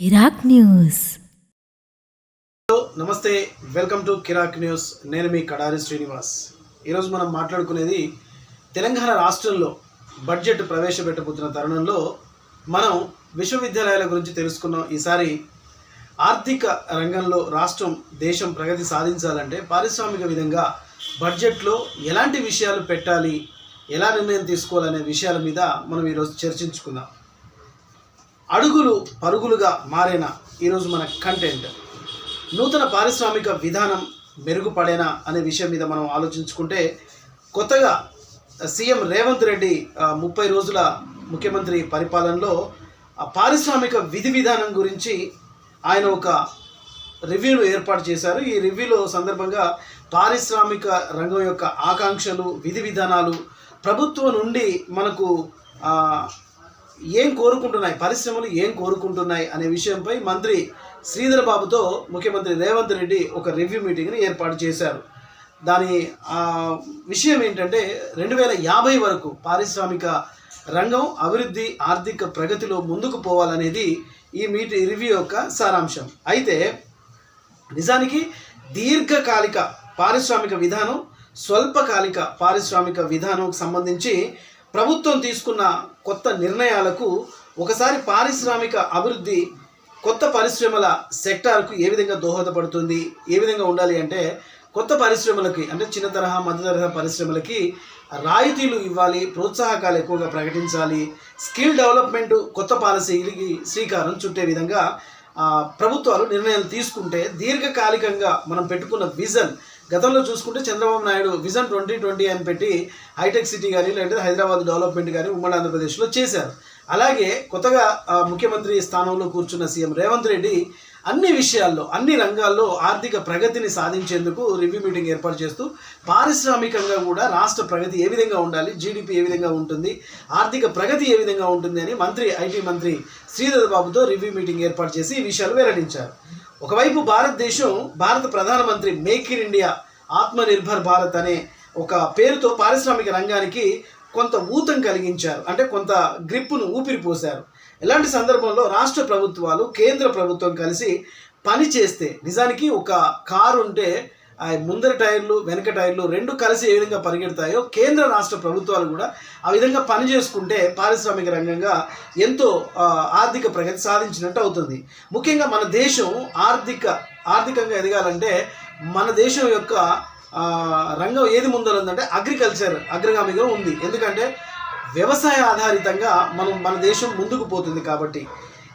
కిరాక్ news. Hello నమస్తే welcome to Kirik news. నేను మీ కడారి శ్రీనివాస్. ఈరోజు మనం మాట్లాడుకునేది తెలంగాణ రాష్ట్రంలో బడ్జెట్ ప్రవేశపెట్టబోతున్న తరుణంలో మనం విశ్వవిద్యాలయాల గురించి తెలుసుకున్నాం. ఈసారి ఆర్థిక రంగంలో రాష్ట్రం దేశం ప్రగతి సాధించాలంటే పారిశ్రామిక విధంగా బడ్జెట్లో ఎలాంటి విషయాలు పెట్టాలి ఎలా నిర్ణయం తీసుకోవాలనే విషయాల మీద మనం ఈరోజు చర్చించుకుందాం. అడుగులు పరుగులుగా మారిన ఈరోజు మన కంటెంట్ నూతన పారిశ్రామిక విధానం మెరుగుపడేనా అనే విషయం మీద మనం ఆలోచించుకుంటే కొత్తగా సీఎం రేవంత్ రెడ్డి ముప్పై రోజుల ముఖ్యమంత్రి పరిపాలనలో పారిశ్రామిక విధి విధానం గురించి ఆయన ఒక రివ్యూను ఏర్పాటు చేశారు. ఈ రివ్యూలో సందర్భంగా పారిశ్రామిక రంగం యొక్క ఆకాంక్షలు విధి విధానాలు ప్రభుత్వం నుండి మనకు ఏం కోరుకుంటున్నాయి? పరిశ్రమలు ఏం కోరుకుంటున్నాయి? అనే విషయంపై మంత్రి శ్రీధర్ బాబుతో ముఖ్యమంత్రి రేవంత్ రెడ్డి ఒక రివ్యూ మీటింగ్ని ఏర్పాటు చేశారు. దాని విషయం ఏంటంటే రెండు వేల యాభై వరకు పారిశ్రామిక రంగం అభివృద్ధి ఆర్థిక ప్రగతిలో ముందుకు పోవాలనేది ఈ మీటి రివ్యూ యొక్క సారాంశం. అయితే నిజానికి దీర్ఘకాలిక పారిశ్రామిక విధానం స్వల్పకాలిక పారిశ్రామిక విధానం సంబంధించి ప్రభుత్వం తీసుకున్న కొత్త నిర్ణయాలకు ఒకసారి పారిశ్రామిక అభివృద్ధి కొత్త పరిశ్రమల సెక్టార్కు ఏ విధంగా దోహదపడుతుంది ఏ విధంగా ఉండాలి అంటే కొత్త పరిశ్రమలకి అంటే చిన్న తరహా మధ్య తరహా పరిశ్రమలకి రాయితీలు ఇవ్వాలి ప్రోత్సాహకాలు ఎక్కువగా ప్రకటించాలి స్కిల్ డెవలప్మెంట్ కొత్త పాలసీలకి శ్రీకారం చుట్టే విధంగా ప్రభుత్వాలు నిర్ణయాలు తీసుకుంటే దీర్ఘకాలికంగా మనం పెట్టుకున్న విజన్ గతంలో చూసుకుంటే Chandrababu Naidu vision twenty twenty అని పెట్టి హైటెక్ సిటీ కానీ లేదంటే హైదరాబాద్ డెవలప్మెంట్ కానీ ఉమ్మడి ఆంధ్రప్రదేశ్లో చేశారు. అలాగే కొత్తగా ముఖ్యమంత్రి స్థానంలో కూర్చున్న సీఎం రేవంత్ రెడ్డి అన్ని విషయాల్లో అన్ని రంగాల్లో ఆర్థిక ప్రగతిని సాధించేందుకు రివ్యూ మీటింగ్ ఏర్పాటు చేస్తూ పారిశ్రామికంగా కూడా రాష్ట్ర ప్రగతి ఏ విధంగా ఉండాలి జీడిపి ఏ విధంగా ఉంటుంది ఆర్థిక ప్రగతి ఏ విధంగా ఉంటుంది అని మంత్రి ఐటీ మంత్రి శ్రీధర్ బాబుతో రివ్యూ మీటింగ్ ఏర్పాటు చేసి ఈ విషయాలు వెల్లడించారు. ఒకవైపు భారతదేశం భారత ప్రధానమంత్రి make in India Atmanirbhar Bharat అనే ఒక పేరుతో పారిశ్రామిక రంగానికి కొంత ఊతం కలిగించారు. అంటే కొంత గ్రిప్పును ఊపిరి పోశారు. ఇలాంటి సందర్భంలో రాష్ట్ర ప్రభుత్వాలు కేంద్ర ప్రభుత్వం కలిసి పని చేస్తే నిజానికి ఒక కారు ఉంటే ఆ టైర్లు వెనక టైర్లు రెండు కలిసి ఏ విధంగా పరిగెడతాయో కేంద్ర రాష్ట్ర ప్రభుత్వాలు కూడా ఆ విధంగా పని చేసుకుంటే పారిశ్రామిక రంగంగా ఎంతో ఆర్థిక ప్రగతి సాధించినట్టు అవుతుంది. ముఖ్యంగా మన దేశం ఆర్థిక ఆర్థికంగా ఎదగాలంటే మన దేశం యొక్క రంగం ఏది ముందరుందంటే అగ్రికల్చర్ అగ్రగామిగా ఉంది. ఎందుకంటే వ్యవసాయ ఆధారితంగా మనం మన దేశం ముందుకు పోతుంది కాబట్టి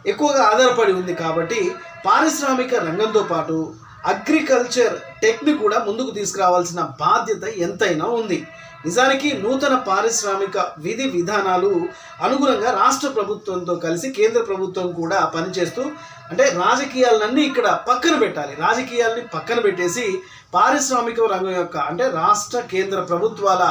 ఎక్కువగా ఆధారపడి ఉంది కాబట్టి పారిశ్రామిక రంగంతో పాటు అగ్రికల్చర్ టెక్ని కూడా ముందుకు తీసుకురావాల్సిన బాధ్యత ఎంతైనా ఉంది. నిజానికి నూతన పారిశ్రామిక విధి విధానాలు అనుగుణంగా రాష్ట్ర ప్రభుత్వంతో కలిసి కేంద్ర ప్రభుత్వం కూడా పనిచేస్తూ అంటే రాజకీయాలన్నీ ఇక్కడ పక్కన పెట్టాలి. రాజకీయాల్ని పక్కన పెట్టేసి పారిశ్రామిక రంగం యొక్క అంటే రాష్ట్ర కేంద్ర ప్రభుత్వాల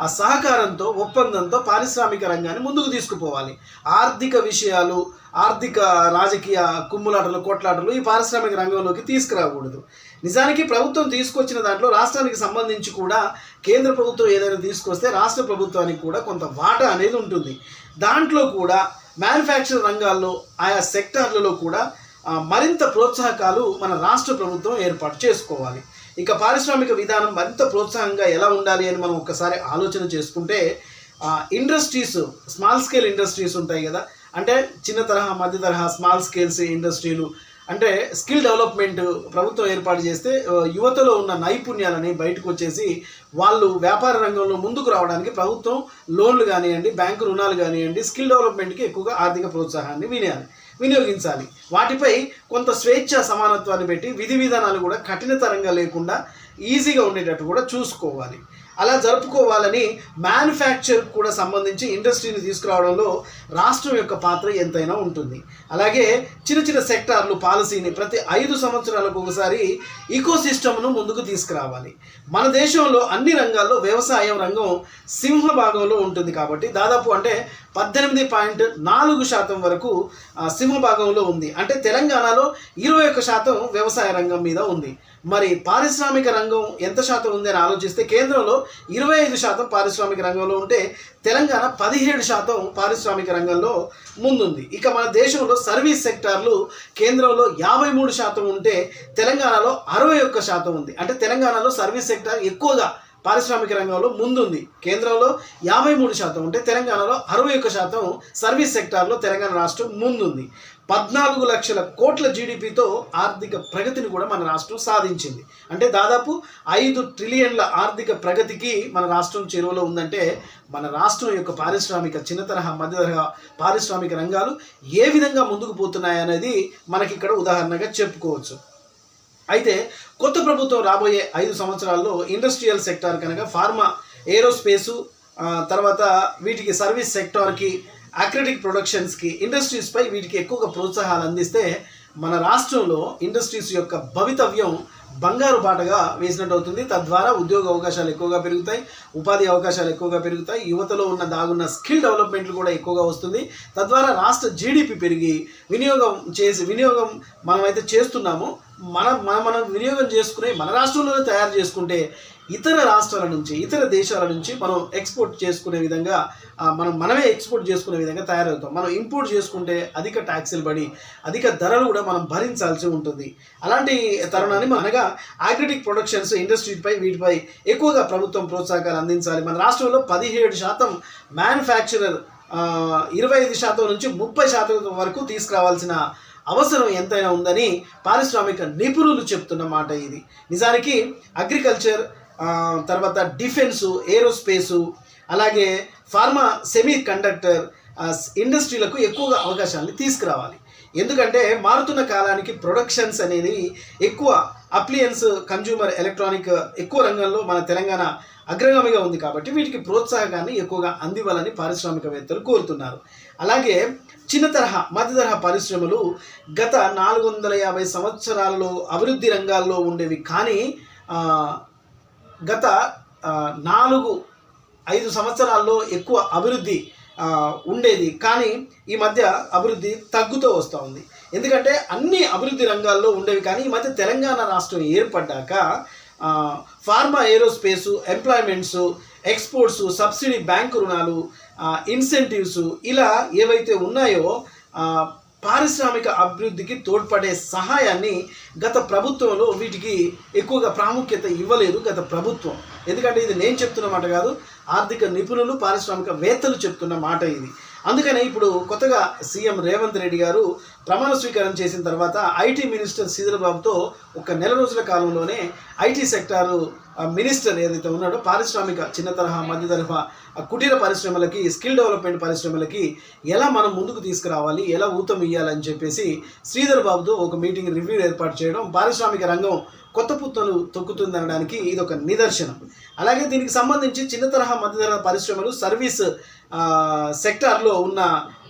ఆ సహకారంతో ఒప్పందంతో పారిశ్రామిక రంగాన్ని ముందుకు తీసుకుపోవాలి. ఆర్థిక విషయాలు ఆర్థిక రాజకీయ కుమ్ములాటలు కొట్లాటలు ఈ పారిశ్రామిక రంగంలోకి తీసుకురాకూడదు. నిజానికి ప్రభుత్వం తీసుకొచ్చిన దాంట్లో రాష్ట్రానికి సంబంధించి కూడా కేంద్ర ప్రభుత్వం ఏదైనా తీసుకొస్తే రాష్ట్ర ప్రభుత్వానికి కూడా కొంత వాటా అనేది ఉంటుంది. దాంట్లో కూడా మ్యానుఫ్యాక్చర్ రంగాల్లో ఆయా సెక్టార్లలో కూడా మరింత ప్రోత్సాహకాలు మన రాష్ట్ర ప్రభుత్వం ఏర్పాటు చేసుకోవాలి. ఇక పారిశ్రామిక విధానం మరింత ప్రోత్సాహంగా ఎలా ఉండాలి అని మనం ఒకసారి ఆలోచన చేసుకుంటే ఇండస్ట్రీస్ స్మాల్ స్కేల్ ఇండస్ట్రీస్ ఉంటాయి కదా అంటే చిన్న తరహా మధ్య తరహా స్మాల్ స్కేల్స్ ఇండస్ట్రీలు అంటే స్కిల్ డెవలప్మెంట్ ప్రభుత్వం ఏర్పాటు చేస్తే యువతలో ఉన్న నైపుణ్యాలని బయటకు వచ్చేసి వాళ్ళు వ్యాపార రంగంలో ముందుకు రావడానికి ప్రభుత్వం లోన్లు కానివ్వండి బ్యాంకు రుణాలు కానివ్వండి స్కిల్ డెవలప్మెంట్కి ఎక్కువగా ఆర్థిక ప్రోత్సాహాన్ని వినియాలి వినియోగించాలి. వాటిపై కొంత స్వేచ్ఛ సమానత్వాన్ని పెట్టి విధి విధానాలు కూడా కఠినతరంగా లేకుండా ఈజీగా ఉండేటట్టు కూడా చూసుకోవాలి. అలా జరుపుకోవాలని మ్యానుఫ్యాక్చర్ కూడా సంబంధించి ఇండస్ట్రీని తీసుకురావడంలో రాష్ట్రం యొక్క పాత్ర ఎంతైనా ఉంటుంది. అలాగే చిన్న చిన్న సెక్టార్లు పాలసీని ప్రతి ఐదు సంవత్సరాలకు ఒకసారి ఈకోసిస్టమ్ను ముందుకు తీసుకురావాలి. మన దేశంలో అన్ని రంగాల్లో వ్యవసాయం రంగం సింహ భాగంలో ఉంటుంది కాబట్టి దాదాపు అంటే పద్దెనిమిది పాయింట్ నాలుగు శాతం వరకు సింహ భాగంలో ఉంది. అంటే తెలంగాణలో ఇరవై ఒక్క శాతం వ్యవసాయ రంగం మీద ఉంది. మరి పారిశ్రామిక రంగం ఎంత శాతం ఉంది అని ఆలోచిస్తే కేంద్రంలో ఇరవై ఐదు శాతం పారిశ్రామిక రంగంలో ఉంటే తెలంగాణ పదిహేడు శాతం పారిశ్రామిక రంగంలో ముందుంది. ఇక మన దేశంలో సర్వీస్ సెక్టార్లు కేంద్రంలో యాభై మూడు శాతం ఉంటే తెలంగాణలో అరవై ఒక్క శాతం ఉంది. అంటే తెలంగాణలో సర్వీస్ సెక్టార్ ఎక్కువగా పారిశ్రామిక రంగంలో ముందుంది. కేంద్రంలో యాభై మూడు శాతం ఉంటే తెలంగాణలో అరవై ఒక్క శాతం సర్వీస్ సెక్టార్లో తెలంగాణ రాష్ట్రం ముందుంది. పద్నాలుగు లక్షల కోట్ల జీడిపితో ఆర్థిక ప్రగతిని కూడా మన రాష్ట్రం సాధించింది. అంటే దాదాపు ఐదు ట్రిలియన్ల ఆర్థిక ప్రగతికి మన రాష్ట్రం చెరువులో ఉందంటే మన రాష్ట్రం యొక్క పారిశ్రామిక చిన్న తరహా మధ్య తరహా పారిశ్రామిక రంగాలు ఏ విధంగా ముందుకు పోతున్నాయి అనేది మనకి ఇక్కడ ఉదాహరణగా చెప్పుకోవచ్చు. అయితే కొత్త ప్రభుత్వం రాబోయే ఐదు సంవత్సరాల్లో ఇండస్ట్రియల్ సెక్టార్ కనుక ఫార్మా ఏరోస్పేసు తర్వాత వీటికి సర్వీస్ సెక్టార్కి అక్రెటిక్ ప్రొడక్షన్స్కి ఇండస్ట్రీస్పై వీటికి ఎక్కువగా ప్రోత్సాహాలు అందిస్తే మన రాష్ట్రంలో ఇండస్ట్రీస్ యొక్క భవితవ్యం బంగారు బాటగా వేసినట్టు అవుతుంది తద్వారా ఉద్యోగ అవకాశాలు ఎక్కువగా పెరుగుతాయి ఉపాధి అవకాశాలు ఎక్కువగా పెరుగుతాయి యువతలో ఉన్న దాగున్న స్కిల్ డెవలప్మెంట్లు కూడా ఎక్కువగా వస్తుంది. తద్వారా రాష్ట్ర జీడిపి పెరిగి వినియోగం చేసి వినియోగం మనమైతే చేస్తున్నామో. మన మన మనం వినియోగం చేసుకునే మన రాష్ట్రంలోనే తయారు చేసుకుంటే ఇతర రాష్ట్రాల నుంచి ఇతర దేశాల నుంచి మనం ఎక్స్పోర్ట్ చేసుకునే విధంగా మనం మనమే ఎక్స్పోర్ట్ చేసుకునే విధంగా తయారవుతాం. మనం ఇంపోర్ట్ చేసుకుంటే అధిక ట్యాక్సులు పడి అధిక ధరలు కూడా మనం భరించాల్సి ఉంటుంది. అలాంటి తరుణాన్ని మనగా అగ్రిటిక్ ప్రొడక్షన్స్ ఇండస్ట్రీపై వీటిపై ఎక్కువగా ప్రభుత్వం ప్రోత్సాహకాలు అందించాలి. మన రాష్ట్రంలో పదిహేడు శాతం మ్యానుఫ్యాక్చరర్ ఇరవై ఐదు శాతం నుంచి ముప్పై శాతం వరకు తీసుకురావాల్సిన అవసరం ఎంతైనా ఉందని పారిశ్రామిక నిపుణులు చెప్తున్న మాట ఇది. నిజానికి అగ్రికల్చర్ తర్వాత డిఫెన్సు ఏరోస్పేసు అలాగే ఫార్మా సెమీ కండక్టర్ ఇండస్ట్రీలకు ఎక్కువగా అవకాశాన్ని తీసుకురావాలి. ఎందుకంటే మారుతున్న కాలానికి ప్రొడక్షన్స్ అనేది ఎక్కువ అప్లియన్స్ కన్జ్యూమర్ ఎలక్ట్రానిక్ ఎక్కువ రంగంలో మన తెలంగాణ అగ్రగామిగా ఉంది కాబట్టి వీటికి ప్రోత్సాహకాన్ని ఎక్కువగా అందివ్వాలని పారిశ్రామికవేత్తలు కోరుతున్నారు. అలాగే చిన్న తరహా మధ్య తరహా పరిశ్రమలు గత నాలుగు వందల యాభై సంవత్సరాలలో అభివృద్ధి రంగాల్లో ఉండేవి కానీ గత నాలుగు ఐదు సంవత్సరాల్లో ఎక్కువ అభివృద్ధి ఉండేది. కానీ ఈ మధ్య అభివృద్ధి తగ్గుతూ వస్తూ ఉంది. ఎందుకంటే అన్ని అభివృద్ధి రంగాల్లో ఉండేవి. కానీ ఈ మధ్య తెలంగాణ రాష్ట్రం ఏర్పడ్డాక pharma aerospace employments exports subsidy bank రుణాలు ఇన్సెంటివ్స్ ఇలా ఏవైతే ఉన్నాయో పారిశ్రామిక అభివృద్ధికి తోడ్పడే సహాయాన్ని గత ప్రభుత్వంలో వీటికి ఎక్కువగా ప్రాముఖ్యత ఇవ్వలేదు గత ప్రభుత్వం. ఎందుకంటే ఇది నేను చెప్తున్న మాట కాదు ఆర్థిక నిపుణులు పారిశ్రామిక వేత్తలు చెప్తున్న మాట ఇది. అందుకనే ఇప్పుడు కొత్తగా సీఎం రేవంత్ రెడ్డి గారు ప్రమాణ స్వీకారం చేసిన తర్వాత ఐటీ మినిస్టర్ శ్రీధర్ బాబుతో ఒక నెల రోజుల కాలంలోనే ఐటీ సెక్టారు మినిస్టర్ ఏదైతే ఉన్నాడో పారిశ్రామిక చిన్న తరహా మధ్య తరహా కుటీర పరిశ్రమలకి స్కిల్ డెవలప్మెంట్ పరిశ్రమలకి ఎలా మనం ముందుకు తీసుకురావాలి ఎలా ఊతం ఇవ్వాలని చెప్పేసి శ్రీధర్ బాబుతో ఒక మీటింగ్ రివ్యూ ఏర్పాటు చేయడం పారిశ్రామిక రంగం కొత్త పుత్తలు తొక్కుతుందనడానికి ఇది ఒక నిదర్శనం. అలాగే దీనికి సంబంధించి చిన్న తరహా మధ్య తరహా పరిశ్రమలు సర్వీస్ సెక్టార్లో ఉన్న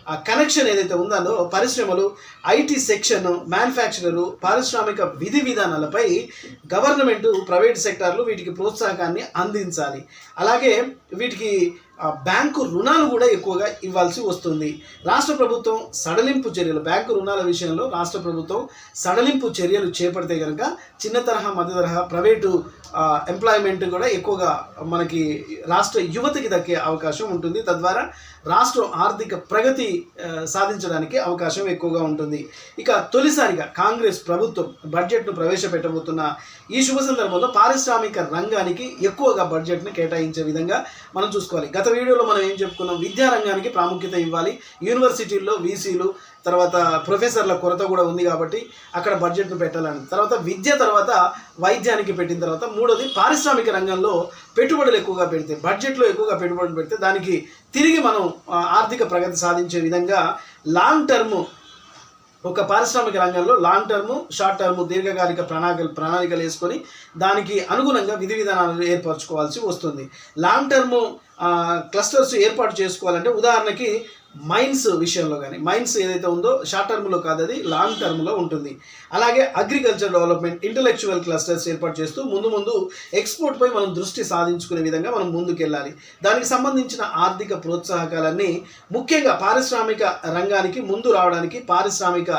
ఆ కనెక్షన్ ఏదైతే ఉందో పరిశ్రమలు ఐటీ సెక్షన్ మ్యానుఫ్యాక్చరరు పారిశ్రామిక విధి విధానాలపై గవర్నమెంట్ ప్రైవేట్ సెక్టార్లు వీటికి ప్రోత్సాహకాన్ని అందించాలి. అలాగే వీటికి బ్యాంకు రుణాలు కూడా ఎక్కువగా ఇవ్వాల్సి వస్తుంది. రాష్ట్ర ప్రభుత్వం సడలింపు చర్యలు బ్యాంకు రుణాల విషయంలో రాష్ట్ర ప్రభుత్వం సడలింపు చర్యలు చేపడితే కనుక చిన్న తరహా మధ్య తరహా ప్రైవేటు ఎంప్లాయ్మెంట్ కూడా ఎక్కువగా మనకి రాష్ట్ర యువతకి దక్కే అవకాశం ఉంటుంది. తద్వారా రాష్ట్రం ఆర్థిక ప్రగతి సాధించడానికి అవకాశం ఎక్కువగా ఉంటుంది. ఇక తొలిసారిగా కాంగ్రెస్ ప్రభుత్వం బడ్జెట్ను ప్రవేశపెట్టబోతున్న ఈ శుభ సందర్భంలో పారిశ్రామిక రంగానికి ఎక్కువగా బడ్జెట్ను కేటాయించే విధంగా మనం చూసుకోవాలి. గత వీడియోలో మనం ఏం చెప్పుకున్నాం? విద్యారంగానికి ప్రాముఖ్యత ఇవ్వాలి. యూనివర్సిటీల్లో వీసీలు తర్వాత ప్రొఫెసర్ల కొరత కూడా ఉంది కాబట్టి అక్కడ బడ్జెట్ను పెట్టాలని. తర్వాత విద్య తర్వాత వైద్యానికి పెట్టిన తర్వాత మూడోది పారిశ్రామిక రంగంలో పెట్టుబడులు ఎక్కువగా పెడితే బడ్జెట్లో ఎక్కువగా పెట్టుబడులు పెడితే దానికి తిరిగి మనం ఆర్థిక ప్రగతి సాధించే విధంగా లాంగ్ టర్మ్ ఒక పారిశ్రామిక రంగంలో లాంగ్ టర్మ్ షార్ట్ టర్మ్ దీర్ఘకాలిక ప్రణాళికలు ప్రణాళికలు వేసుకొని దానికి అనుగుణంగా విధి విధానాలు ఏర్పరచుకోవాల్సి వస్తుంది. లాంగ్ టర్మ్ క్లస్టర్స్ ఏర్పాటు చేసుకోవాలంటే ఉదాహరణకి మైన్స్ విషయంలో కానీ మైన్స్ ఏదైతే ఉందో షార్ట్ టర్మ్లో కాదు అది లాంగ్ టర్మ్లో ఉంటుంది. అలాగే అగ్రికల్చర్ డెవలప్మెంట్ ఇంటలెక్చువల్ క్లస్టర్స్ ఏర్పాటు చేస్తూ ముందు ముందు ఎక్స్పోర్ట్పై మనం దృష్టి సాధించుకునే విధంగా మనం ముందుకెళ్ళాలి. దానికి సంబంధించిన ఆర్థిక ప్రోత్సాహకాలన్నీ ముఖ్యంగా పారిశ్రామిక రంగానికి ముందు రావడానికి పారిశ్రామిక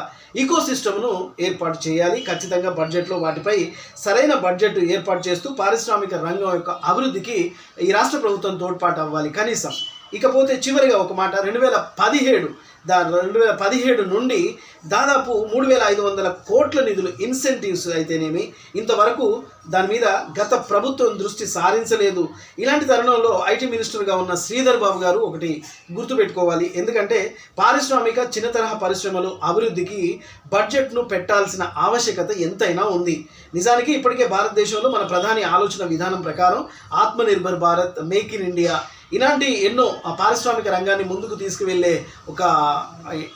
ఈకోసిస్టమ్ను ఏర్పాటు చేయాలి. ఖచ్చితంగా బడ్జెట్లో వాటిపై సరైన బడ్జెట్ ఏర్పాటు చేస్తూ పారిశ్రామిక రంగం యొక్క అభివృద్ధికి ఈ రాష్ట్ర ప్రభుత్వం తోడ్పాటు అవ్వాలి కనీసం. ఇకపోతే చివరిగా ఒక మాట రెండు వేల పదిహేడు దా రెండు వేల పదిహేడు నుండి దాదాపు మూడు వేల ఐదు వందల కోట్ల నిధులు ఇన్సెంటివ్స్ అయితేనేమి ఇంతవరకు దాని మీద గత ప్రభుత్వం దృష్టి సారించలేదు. ఇలాంటి తరుణంలో ఐటీ మినిస్టర్గా ఉన్న శ్రీధర్ బాబు గారు ఒకటి గుర్తుపెట్టుకోవాలి. ఎందుకంటే పారిశ్రామిక చిన్న తరహా పరిశ్రమలు అభివృద్ధికి బడ్జెట్ను పెట్టాల్సిన ఆవశ్యకత ఎంతైనా ఉంది. నిజానికి ఇప్పటికే భారతదేశంలో మన ప్రధాని ఆలోచన విధానం ప్రకారం Atmanirbhar Bharat make in India ఇలాంటి ఎన్నో ఆ పారిశ్రామిక రంగాన్ని ముందుకు తీసుకువెళ్ళే ఒక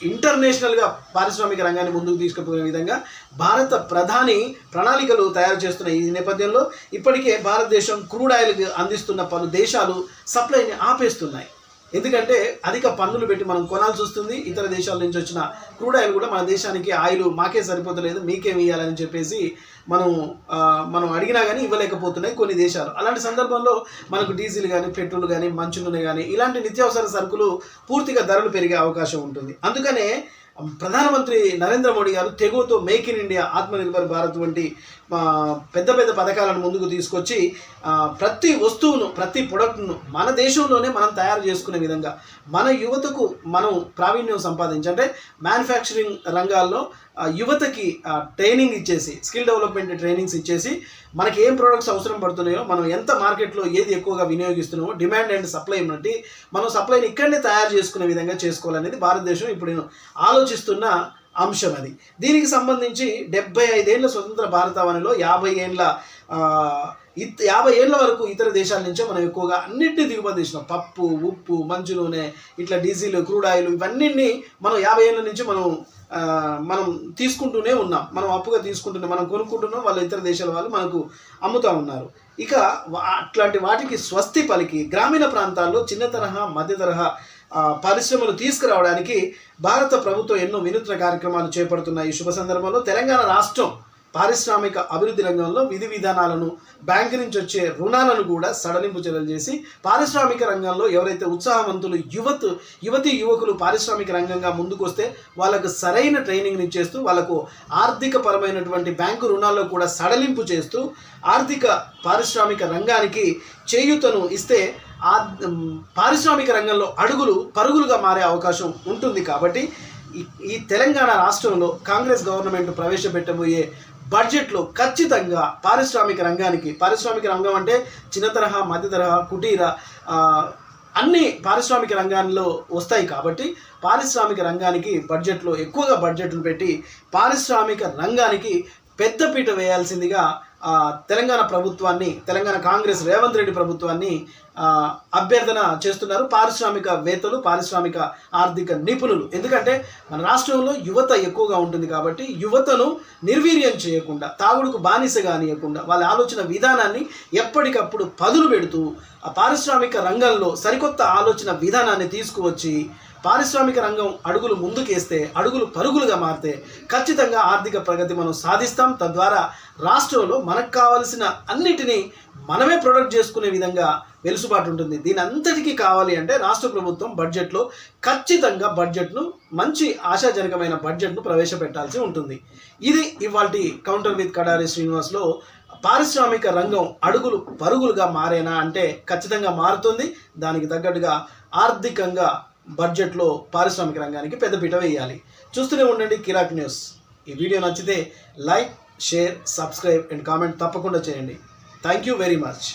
ఇంటర్నేషనల్గా పారిశ్రామిక రంగాన్ని ముందుకు తీసుకుపోయే విధంగా భారత ప్రధాని ప్రణాళికలు తయారు చేస్తున్న ఈ నేపథ్యంలో ఇప్పటికే భారతదేశం క్రూడ్ ఆయిల్ అందిస్తున్న పలు దేశాలు సప్లైని ఆపేస్తున్నాయి. ఎందుకంటే అధిక పన్నులు పెట్టి మనం కొనాల్సి వస్తుంది. ఇతర దేశాల నుంచి వచ్చిన క్రూడ్ ఆయిల్ కూడా మన దేశానికి ఆయిల్ మాకే సరిపోతలేదు మీకేం ఇవ్వాలని చెప్పేసి మనం మనం అడిగినా కానీ ఇవ్వలేకపోతున్నాయి కొన్ని దేశాలు. అలాంటి సందర్భంలో మనకు డీజిల్ కానీ పెట్రోల్ కానీ మంచు నూనె కానీ ఇలాంటి నిత్యావసర సరుకులు పూర్తిగా ధరలు పెరిగే అవకాశం ఉంటుంది. అందుకనే ప్రధానమంత్రి నరేంద్ర మోడీ గారు తెగువతో make in India Atmanirbhar Bharat వంటి పెద్ద పెద్ద పథకాలను ముందుకు తీసుకొచ్చి ప్రతి వస్తువును ప్రతి ప్రొడక్ట్ను మన దేశంలోనే మనం తయారు చేసుకునే విధంగా మన యువతకు మనం ప్రావీణ్యం సంపాదించి అంటే మ్యానుఫ్యాక్చరింగ్ రంగాల్లో యువతకి ట్రైనింగ్ ఇచ్చేసి స్కిల్ డెవలప్మెంట్ ట్రైనింగ్స్ ఇచ్చేసి మనకి ఏం ప్రోడక్ట్స్ అవసరం పడుతున్నాయో మనం ఎంత మార్కెట్లో ఏది ఎక్కువగా వినియోగిస్తున్నామో డిమాండ్ అండ్ సప్లై ఉన్నట్టు మనం సప్లైని ఇక్కడనే తయారు చేసుకునే విధంగా చేసుకోవాలనేది భారతదేశం ఇప్పుడు ఆలోచిస్తున్న అంశం అది. దీనికి సంబంధించి డెబ్బై ఐదేళ్ళ స్వతంత్ర భారతావనిలో యాభై ఏళ్ళ ఇత్ యాభై ఏళ్ళ వరకు ఇతర దేశాల నుంచే మనం ఎక్కువగా అన్నింటినీ దిగుమతి చేసినాం పప్పు ఉప్పు మంచు నూనె ఇట్లా డీజిల్ క్రూడ్ ఆయిల్ ఇవన్నీ మనం యాభై ఏళ్ళ నుంచి మనం మనం తీసుకుంటూనే ఉన్నాం. మనం అప్పుగా తీసుకుంటున్నాం మనం కొనుక్కుంటున్నాం వాళ్ళ ఇతర దేశాల వాళ్ళు మనకు అమ్ముతూ ఉన్నారు. ఇక అట్లాంటి వాటికి స్వస్తి పలికి గ్రామీణ ప్రాంతాల్లో చిన్న తరహా మధ్య తరహా పరిశ్రమలు తీసుకురావడానికి భారత ప్రభుత్వం ఎన్నో వినూత్న కార్యక్రమాలు చేపడుతున్న ఈ శుభ సందర్భంలో తెలంగాణ రాష్ట్రం పారిశ్రామిక అభివృద్ధి రంగంలో విధి విధానాలను బ్యాంకు నుంచి వచ్చే రుణాలను కూడా సడలింపు చర్యలు చేసి పారిశ్రామిక రంగంలో ఎవరైతే ఉత్సాహవంతులు యువత యువతి యువకులు పారిశ్రామిక రంగంగా ముందుకొస్తే వాళ్ళకు సరైన ట్రైనింగ్ ఇచ్చేస్తూ వాళ్ళకు ఆర్థిక పరమైనటువంటి బ్యాంకు రుణాల్లో కూడా సడలింపు చేస్తూ ఆర్థిక పారిశ్రామిక రంగానికి చేయూతను ఇస్తే పారిశ్రామిక రంగంలో అడుగులు పరుగులుగా మారే అవకాశం ఉంటుంది కాబట్టి ఈ- తెలంగాణ రాష్ట్రంలో కాంగ్రెస్ గవర్నమెంట్ ప్రవేశపెట్టబోయే బడ్జెట్లో ఖచ్చితంగా పారిశ్రామిక రంగానికి పారిశ్రామిక రంగం అంటే చిన్న తరహా మధ్య తరహా కుటీర అన్ని పారిశ్రామిక రంగాల్లో వస్తాయి కాబట్టి పారిశ్రామిక రంగానికి బడ్జెట్లో ఎక్కువగా బడ్జెట్లు పెట్టి పారిశ్రామిక రంగానికి పెద్దపీట వేయాల్సిందిగా తెలంగాణ ప్రభుత్వాన్ని తెలంగాణ కాంగ్రెస్ రేవంత్ రెడ్డి ప్రభుత్వాన్ని అభ్యర్థన చేస్తున్నారు. పారిశ్రామికవేత్తలు పారిశ్రామిక ఆర్థిక నిపుణులు. ఎందుకంటే మన రాష్ట్రంలో యువత ఎక్కువగా ఉంటుంది కాబట్టి యువతను నిర్వీర్యం చేయకుండా తాగుడుకు బానిస కానియకుండా వాళ్ళ ఆలోచన విధానాన్ని ఎప్పటికప్పుడు పదులు పెడుతూ ఆ పారిశ్రామిక రంగంలో సరికొత్త ఆలోచన విధానాన్ని తీసుకువచ్చి పారిశ్రామిక రంగం అడుగులు ముందుకేస్తే అడుగులు పరుగులుగా మారితే ఖచ్చితంగా ఆర్థిక ప్రగతి మనం సాధిస్తాం. తద్వారా రాష్ట్రంలో మనకు కావలసిన అన్నిటినీ మనమే ప్రొడక్ట్ చేసుకునే విధంగా వెలుసుబాటు ఉంటుంది. దీని అంతటికీ కావాలి అంటే రాష్ట్ర ప్రభుత్వం బడ్జెట్లో ఖచ్చితంగా బడ్జెట్ను మంచి ఆశాజనకమైన బడ్జెట్ను ప్రవేశపెట్టాల్సి ఉంటుంది. ఇది ఇవాళ కౌంటర్ విత్ కడారి శ్రీనివాస్లో పారిశ్రామిక రంగం అడుగులు పరుగులుగా మారేనా అంటే ఖచ్చితంగా మారుతుంది. దానికి తగ్గట్టుగా ఆర్థికంగా బడ్జెట్లో పారిశ్రామిక రంగానికి పెద్దపీట వేయాలి. చూస్తూనే ఉండండి కిరాక్ న్యూస్. ఈ వీడియో నచ్చితే like share subscribe and comment తప్పకుండా చేయండి. Thank you very much.